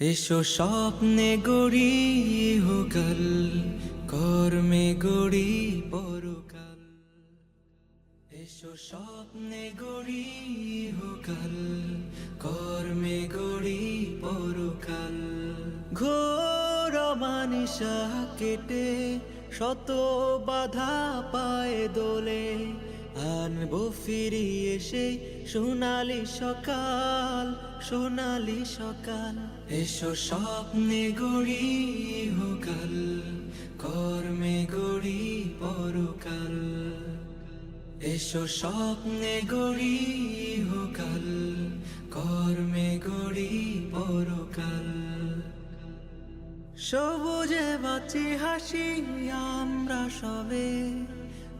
এসো স্বপ্নে গড়ি হোকাল, কর্মে গড়ি পরকাল। এসো স্বপ্নে গড়ি হোকাল, কর্মে গড়ি পরকাল। ঘোর মানিসা কেটে শত বাধা পায় দোলে, আনব ফিরিয়ে সেই সোনালি সকাল। সোনালি সকাল। এসো স্বপ্নে গড়ি হোকাল কর্মে গড়ি পরকাল। এসো স্বপ্নে গড়ি হোকাল কর্মে গড়ি পরকাল। সবুজে বাঁচি হাসি আমরা সবে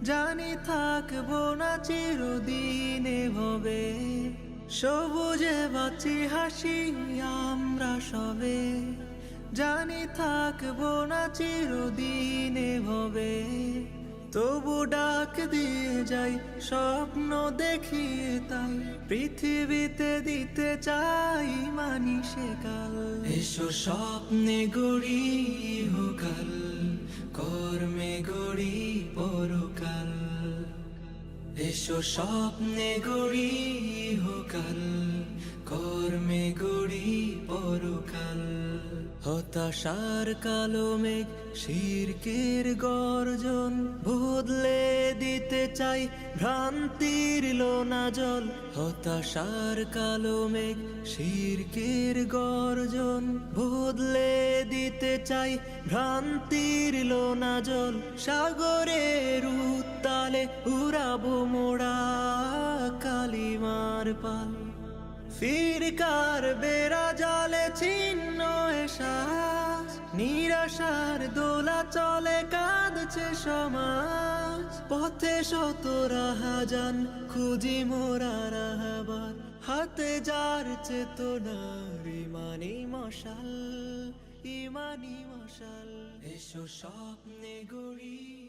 জানি থাকব না চিরদিনে ভবে। সবুজে বাঁচি হাসি আমরা সবে। জানি থাকব না চিরদিনে ভবে। তবু ডাক দিয়ে যাই, স্বপ্ন দেখিয়ে তাই। পৃথিবীতে দিতে চাই মানি সে কাল। এসো স্বপ্নে গড়ি হোকাল এসো স্বপ্নে গড়ি হোকাল, কর্মে গড়ি পরকাল। হতাশার কালো মেঘ শিরকের গর্জন, বদলে দিতে চাই ভ্রান্তির লোনা জল। হতাশার কালো মেঘ শিরকের গর্জন, বদলে দিতে চাই ভ্রান্তির লোনা জল। সাগরের উত্তালে উড়াবো মোড়া কালিমার পাল। ফিরকার বেড়া জালে ছিন্ন নিরাশার দোলা চলে, কাঁদছে সমাজ। পথে শত রাহাজান, খুঁজি মোরা রাহাবার। হাতে যার চেতনার ইমানি মশাল ইমানি মশাল। এসো স্বপ্নে গড়ি